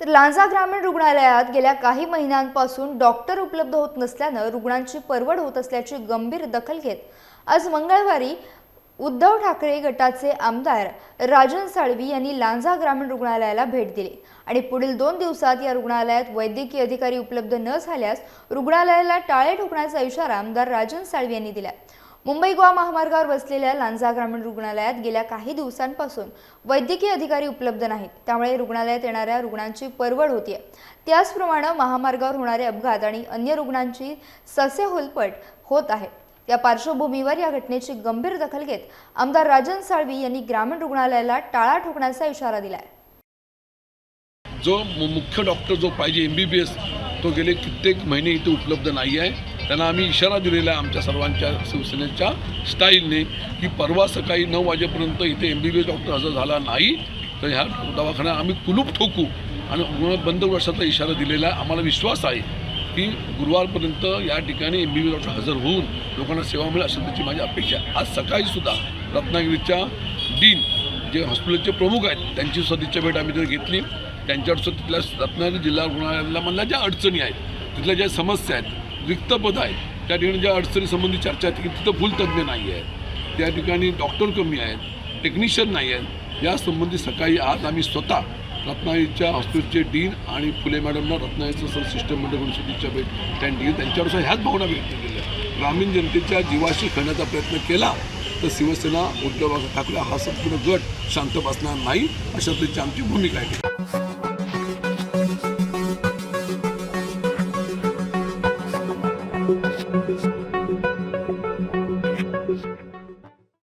तर लांजा ग्रामीण रुग्णालयात गेल्या काही महिन्यांपासून डॉक्टर उपलब्ध होत नसल्यानं रुग्णांची परवड होत असल्याची गंभीर दखल घेत आज मंगळवारी उद्धव ठाकरे गटाचे आमदार राजन साळवी यांनी लांजा ग्रामीण रुग्णालयाला भेट दिली. आणि पुढील दोन दिवसात या रुग्णालयात वैद्यकीय अधिकारी उपलब्ध न झाल्यास रुग्णालयाला टाळे ठोकण्याचा इशारा आमदार राजन साळवी यांनी दिला. मुंबई गोवा महामार्गावर बसलेल्या लांजा ग्रामीण रुग्णालयात गेल्या काही दिवसांपासून वैद्यकीय अधिकारी उपलब्ध नाहीत. त्यामुळे रुग्णालयात येणाऱ्या रुग्णांची परवड होती त्याचप्रमाणे महामार्गावर होणारे अपघात आणि अन्य रुग्णांची ससेहोलपट होत आहे. या पार्श्वभूमीवर या घटनेची गंभीर दखल घेत आमदार राजन साळवी यांनी ग्रामीण रुग्णालयाला टाळा ठोकण्याचा इशारा दिलाय. जो मुख्य डॉक्टर जो पाहिजे एम बी बी एस तो गेले कित्येक महिने इथे उपलब्ध नाही आहे त्यांना आम्ही इशारा दिलेला आहे आमच्या सर्वांच्या शिवसेनेच्या स्टाईलने की परवा सकाळी नऊ वाजेपर्यंत इथे M B B S doctor हजर झाला नाही तर ह्या दवाखान्यात आम्ही कुलूप ठोकू. आणि बंद वर्षाचा इशारा दिलेला आहे. आम्हाला विश्वास आहे की गुरुवारपर्यंत या ठिकाणी एम बी बी डॉक्टर हजर होऊन लोकांना सेवा मिळेल अशी त्याची माझी अपेक्षा आहे. आज सकाळीसुद्धा रत्नागिरीच्या डीन जे हॉस्पिटलचे प्रमुख आहेत त्यांची सदिच्छा भेट आम्ही तिथे घेतली. त्यांच्यावर तिथल्या रत्नागिरी जिल्हा रुग्णालयाला मधल्या ज्या अडचणी आहेत तिथल्या ज्या समस्या आहेत रिक्त पद आहेत. त्या ठिकाणी ज्या अडचणीसंबंधी चर्चा आहे की तिथं भूलतज्ञ नाही आहेत. त्या ठिकाणी डॉक्टर कमी आहेत टेक्निशियन नाही आहेत. यासंबंधी सकाळी आज आम्ही स्वतः रत्नागिरीच्या हॉस्पिटलचे डीन आणि फुले मॅडमना रत्नागिरीचं सर सिस्टममध्ये करून सदिच्छा भेट त्यांनी दिली. त्यांच्यानुसार ह्याच भावना व्यक्त केल्या. ग्रामीण जनतेच्या जीवाशी खेळण्याचा प्रयत्न केला तर शिवसेना उद्धव ठाकरे हा संपूर्ण गट शांत बसणार नाही अशा तऱ्हेची आमची भूमिका आहे.